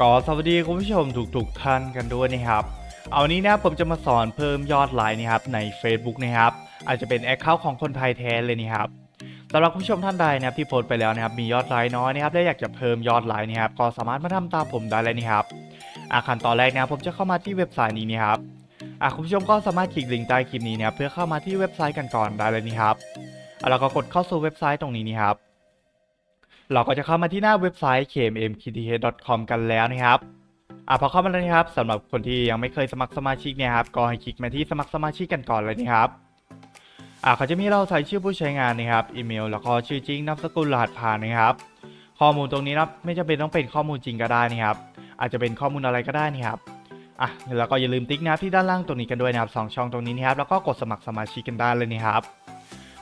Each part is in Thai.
ก็สวัสดีคุณผู้ชมทุกๆท่านกันด้วยนะครับ เอาวันนี้นะผมจะมาสอนเพิ่มยอดไลค์นะครับใน Facebook นะครับ อาจจะเป็นแอคเคาท์ของคนไทยแท้เลยนะครับสำหรับคุณผู้ชมท่านใดนะครับที่โพสต์ไปแล้วนะครับมียอดไลค์น้อยนะครับและอยากจะเพิ่มยอดไลค์นะครับก็สามารถมาทำตามผมได้เลยนะครับอาขั้นตอนแรกนะผมจะเข้ามาที่เว็บไซต์นี้นะครับอะคุณผู้ชมก็สามารถคลิกลิงก์ใต้คลิปนี้นะครับเพื่อเข้ามาที่เว็บไซต์กันก่อนได้เลยนี่ครับแล้วก็กดเข้าสู่เว็บไซต์ตรงนี้นี่ครับ เราก็จะเข้ามาที่หน้าเว็บไซต์ kmmkth.com กันแล้วนะครับอะพอเข้ามาแล้วนะครับสำหรับคนที่ยังไม่เคยสมัครสมาชิกเนี่ยครับก็ให้คลิกมาที่สมัครสมาชิกกันก่อนเลยนะครับอะเขาจะมีเราใส่ชื่อผู้ใช้งานนะครับอีเมลแล้วก็ชื่อจริงนามสกุลรหัสผ่านนะครับข้อมูลตรงนี้นะไม่จำเป็นต้องเป็นข้อมูลจริงก็ได้นะครับ อาจจะเป็นข้อมูลอะไรก็ได้นะครับอะแล้วก็อย่าลืมติ๊กนะที่ด้านล่างตรงนี้กันด้วยนะครับสองช่องตรงนี้นะครับแล้วก็กดสมัครสมาชิกกันได้เลยนะครับ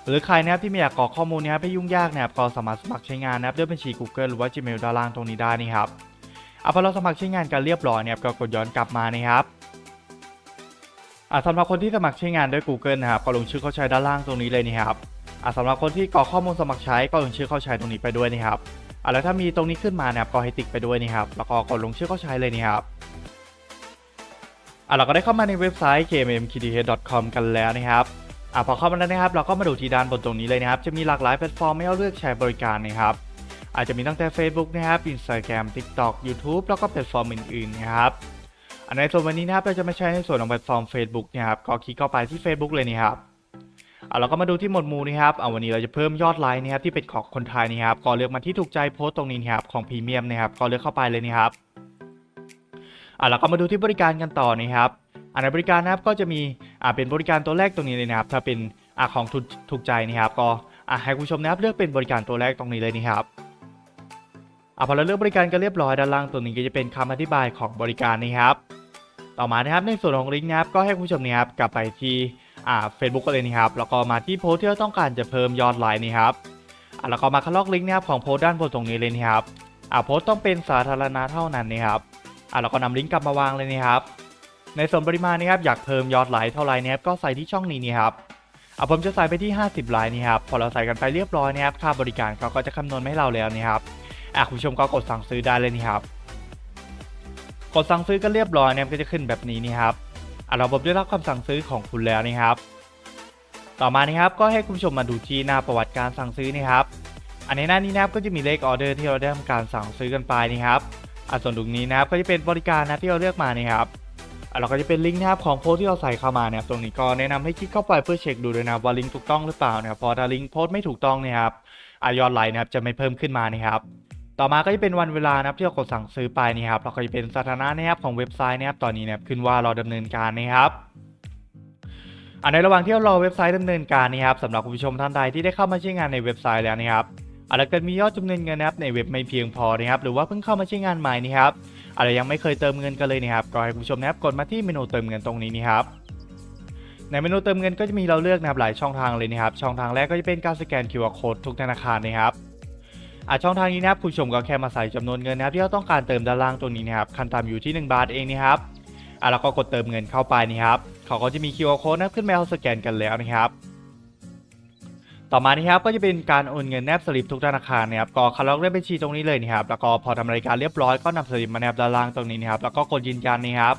หรือใครนะครับที่ไม่อยากกรอกข้อมูลนะครับไม่ยุ่งยากนะครับก็สามารถสมัครใช้งานนะครับด้วยบัญชี Google หรือว่า Gmail ด้านล่างตรงนี้ได้นี่ครับเอาพอเราสมัครใช้งานกันเรียบร้อยนะครับก็กดย้อนกลับมานะครับอะสำหรับคนที่สมัครใช้งานด้วย Google นะครับก็ลงชื่อเข้าใช้ด้านล่างตรงนี้เลยนี่ครับอะสำหรับคนที่กรอกข้อมูลสมัครใช้ก็ลงชื่อเข้าใช้ตรงนี้ไปด้วยนี่ครับอะแล้วถ้ามีตรงนี้ขึ้นมานะครับก็ให้ติ๊กไปด้วยนี่ครับแล้วก็กดลงชื่อเข้าใช้เลยนี่ครับอะเราก็ได้เข้ามาในเว็บไซต์ kmmkth.com กันแล้วนะครับ อะพอเข้ามาแล้วนะครับเราก็มาดูที่ด้านบนตรงนี้เลยนะครับ จะมีหลากหลายแพลตฟอร์มให้เราเลือกใช้บริการนะครับอาจจะมีตั้งแต่ Facebook นะครับ Instagram TikTok YouTube แล้วก็แพลตฟอร์มอื่นๆนะครับอันในส่วนวันนี้นะครับเราจะมาใช้ในส่วนของแพลตฟอร์ม Facebook นะครับก็คลิกเข้าไปที่ Facebook เลยนะครับอะเราก็มาดูที่หมวดหมู่นะครับอะวันนี้เราจะเพิ่มยอดไลค์นะครับที่เป็นของคนไทยนะครับก็เลือกมาที่ถูกใจโพสต์ตรงนี้นะครับของพรีเมียมนะครับก็เลือกเข้าไปเลยนะครับอะเราก็มาดูที่บริการกันต่อนะครับอันในบริการนะครับก็จะมี อ่าเป็นบริการตัวแรกตรงนี้เลยนะครับ ถ้าเป็นอ่าของถูกถูกใจนะครับ ก็อ่าให้คุณผู้ชมนะครับเลือกเป็นบริการตัวแรกตรงนี้เลยนะครับอ่าพอเราเลือกบริการกันเรียบร้อยด้านล่างตัวนี้ก็จะเป็นคำอธิบายของบริการนะครับ ต่อมานะครับในส่วนของลิงก์นะครับก็ให้คุณผู้ชมนะครับกลับไปที่อ่าเฟซบุ๊กกันเลยนะครับแล้วก็มาที่โพสต์ที่เราต้องการจะเพิ่มยอดไลค์นะครับอ่าแล้วก็มาคัดลอกลิงก์นะครับของโพสต์ด้านบนตรงนี้เลยนะครับอ่าโพสต์ต้องเป็นสาธารณะเท่านั้นนะครับอ่าแล้วก็นำลิงก์กลับมาวางเลยนะครับ ในส่วนปริมาณนะครับอยากเพิ่มยอดไลค์เท่าไหร่นะครับก็ใส่ที่ช่องนี้นี่ครับเอาผมจะใส่ไปที่ 50ไลค์นี่ครับพอเราใส่กันไปเรียบร้อยนะครับค่าบริการเขาก็จะคำนวณให้เราแล้วนี่ครับอะคุณผู้ชมก็กดสั่งซื้อได้เลยนี่ครับกดสั่งซื้อก็เรียบร้อยนะครับก็จะขึ้นแบบนี้นี่ครับอะเราผมได้รับคำสั่งซื้อของคุณแล้วนี่ครับต่อมานี่ครับก็ให้คุณผู้ชมมาดูที่หน้าประวัติการสั่งซื้อนี่ครับอันในหน้านี้นะครับก็จะมีเลขออเดอร์ที่เราได้ทำการสั่งซื้อกันไปนี่ครับอะส่วนตรงนี้นะครับก็จะเป็นบริการนะที่เราเลือกมานี่ครับ เราก็จะเป็นลิงก์นะครับของโพสที่เราใส่เข้ามาเนี่ยตรงนี้ก็แนะนำให้คลิกเข้าไปเพื่อเช็คดูด้วยนะว่าลิงก์ถูกต้องหรือเปล่านะครับพอถ้าลิงก์โพสไม่ถูกต้องเนะครับอายอดไลน์นะครับจะไม่เพิ่มขึ้นมานะครับต่อมาก็จะเป็นวันเวลานะครับที่เรากดสั่งซื้อไปนี่ครับแล้วก็จะเป็นสถานะนะครับของเว็บไซต์นะครับตอนนี้นะครับขึ้นว่าเราดำเนินการนะครับอันในระหว่างที่เรารอเว็บไซต์ดำเนินการนี่ครับสำหรับคุณผู้ชมท่านใดที่ได้เข้ามาใช้งานในเว็บไซต์แล้วนะครับอาจจะเกิดมียอดจำนวนเงินนะครับในเว็บไม่เพียงพอนะครับหรือว่าเพิ่งเข้ามาใช้งานใหม่นี่ครับ อะไรยังไม่เคยเติมเงินกันเลยนะครับก็ให้คุณผู้ชมนะครับกดมาที่เมนูเติมเงินตรงนี้นี่ครับในเมนูเติมเงินก็จะมีเราเลือกนะครับหลายช่องทางเลยนะครับ ช่องทางแรกก็จะเป็นการสแกน QR Code ทุกธนาคารนะครับอะช่องทางนี้นะครับคุณผู้ชมก็แค่มาใส่จำนวนเงินนะครับที่เราต้องการเติมด้านล่างตรงนี้นะครับขั้นต่ำอยู่ที่ 1 บาทเองนะครับอะแล้วก็กดเติมเงินเข้าไปนี่ครับเขาก็จะมี QR Code นะครับขึ้นมาให้เราสแกนกันแล้วนะครับ ต่อมานี่ครับก็จะเป็นการโอนเงินแนบสลิปทุกธนาคารนะครับก็คัดลอกเลขบัญชีตรงนี้เลยนะครับแล้วก็พอทำรายการเรียบร้อยก็นำสลิปมาแนบด้านล่างตรงนี้นะครับแล้วก็กดยืนยันนี่ครับ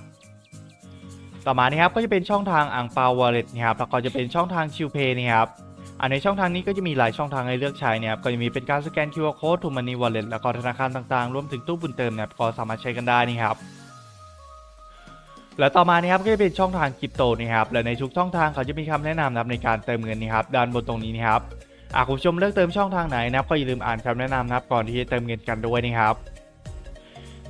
ต่อมานี่ครับก็จะเป็นช่องทางอ่างเปาวอลเล็ตนะครับแล้วก็จะเป็นช่องทางชิวเพย์นี่ครับอันในช่องทางนี้ก็จะมีหลายช่องทางให้เลือกใช้นะครับก็จะมีเป็นการสแกน QR Code ทูมันนี่วอลเล็ตแล้วก็ธนาคารต่างๆ รวมถึงตู้บุญเติมนะครับก็สามารถใช้กันได้นี่ครับ และต่อมานี่ครับก็จะเป็นช่องทางคริปโตนี่ครับและในทุกช่องทางเขาจะมีคำแนะนำนะครับในการเติมเงินนี่ครับด้านบนตรงนี้นี่ครับอะคุณผู้ชมเลือกเติมช่องทางไหนนะครับก็อย่าลืมอ่านคำแนะนำนะครับก่อนที่จะเติมเงินกันด้วยนะครับ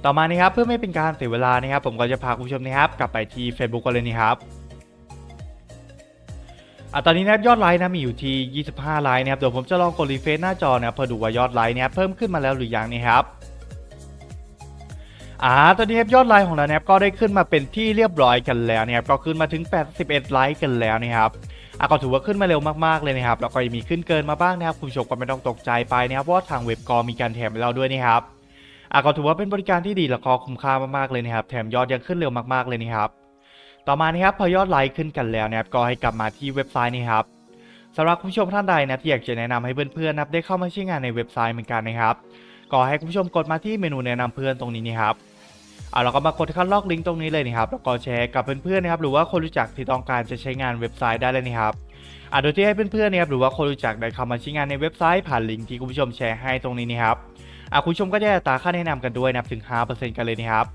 ต่อมานี้ครับเพื่อไม่เป็นการเสียเวลานะครับ ผมก็จะพาคุณผู้ชมนะครับกลับไปที่ Facebook กันเลยนี่ครับอะตอนนี้นะครับยอดไลค์นะมีอยู่ที่ 25 ไลค์นะครับเดี๋ยวผมจะลองกดรีเฟรชหน้าจอนะครับเพื่อดูว่ายอดไลค์เนี่ยเพิ่มขึ้นมาแล้วหรือยังนี่ครับ อ่าตอนนี้ครับยอดไลค์ของเราเนะครับก็ได้ขึ้นมาเป็นที่เรียบร้อยกันแล้วนะครับก็ขึ้นมาถึง 81 ไลค์กันแล้วนะครับอะก็ถือว่าขึ้นมาเร็วมากๆเลยนะครับแล้วก็ยังมีขึ้นเกินมาบ้างนะครับคุณผู้ชมก็ไม่ต้องตกใจไปนะครับเพราะว่าทางเว็บก็มีการแถมให้เราด้วยนะครับอะก็ถือว่าเป็นบริการที่ดีแล้วก็คุ้มค่ามากๆเลยนะครับแถมยอดยังขึ้นเร็วมากๆเลยนะครับต่อมานะครับพอยอดไลค์ขึ้นกันแล้วนะครับก็ให้กลับมาที่เว็บไซต์นี้ครับสำหรับคุณผู้ชมท่านใดนะที่อยากจะแนะนำให้เพื่อนๆนะครับได้เข้ามาใช้งานในเว็บไซต์เหมือนกันนะครับก็ให้คุณผู้ชมกดมาที่เมนูแนะนำเพื่อนตรงนี้นี่ครับ อะเราก็มากดคัดลอกลิงก์ตรงนี้เลยนะครับแล้วก็แชร์กับเพื่อนๆนะครับหรือว่าคนรู้จักที่ต้องการจะใช้งานเว็บไซต์ได้เลยนะครับอะโดยที่ให้เพื่อนๆนะครับหรือว่าคนรู้จักได้เข้ามาใช้งานในเว็บไซต์ผ่านลิงก์ที่คุณผู้ชมแชร์ให้ตรงนี้นะครับอะคุณผู้ชมก็จะได้ตาค่าแนะนำกันด้วยนะครับถึง 5%กันเลยนะครับ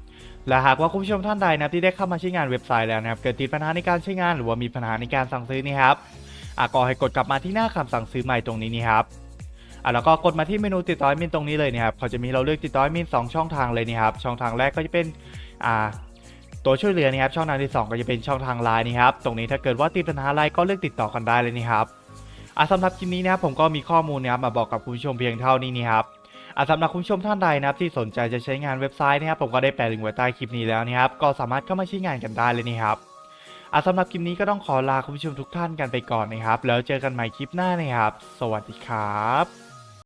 และหากว่าคุณผู้ชมท่านใดนับที่ได้เข้ามาใช้งานเว็บไซต์แล้วนะครับเกิดติดปัญหาในการใช้งาน หรือว่ามีปัญหาในการสั่งซื้อนี่ครับอะก็ให้กดกลับมาที่หน้าคำสั่งซื้อใหม่ตรงนี้นี่ครับ อะแล้วก็กดมาที่เมนูติดต่อมินตรงนี้เลยนะครับเขาจะมีเราเลือกติดต่อมิน2ช่องทางเลยนะครับช่องทางแรกก็จะเป็นอ่าตัวช่วยเหลือนะครับช่องทางที่ 2 ก็จะเป็นช่องทางไลน์นะครับตรงนี้ถ้าเกิดว่าติดปัญหาอะไรก็เลือกติดต่อกันได้เลยนะครับอะสำหรับคลิปนี้นะครับผมก็มีข้อมูลนะครับมาบอกกับคุณผู้ชมเพียงเท่านี้นะครับอะสำหรับคุณผู้ชมท่านใดนะครับที่สนใจจะใช้งานเว็บไซต์นะครับผมก็ได้แปะลิงก์ไว้ใต้คลิปนี้แล้วนะครับก็สามารถเข้ามาใช้งานกันได้เลยนะครับอะสำหรับคลิปนี้ก็ต้องขอลาคุณผู้ชมทุกท่านกันไปก่อนนะครับแล้วเจอกันใหม่คลิปหน้านะครับ สวัสดีครับ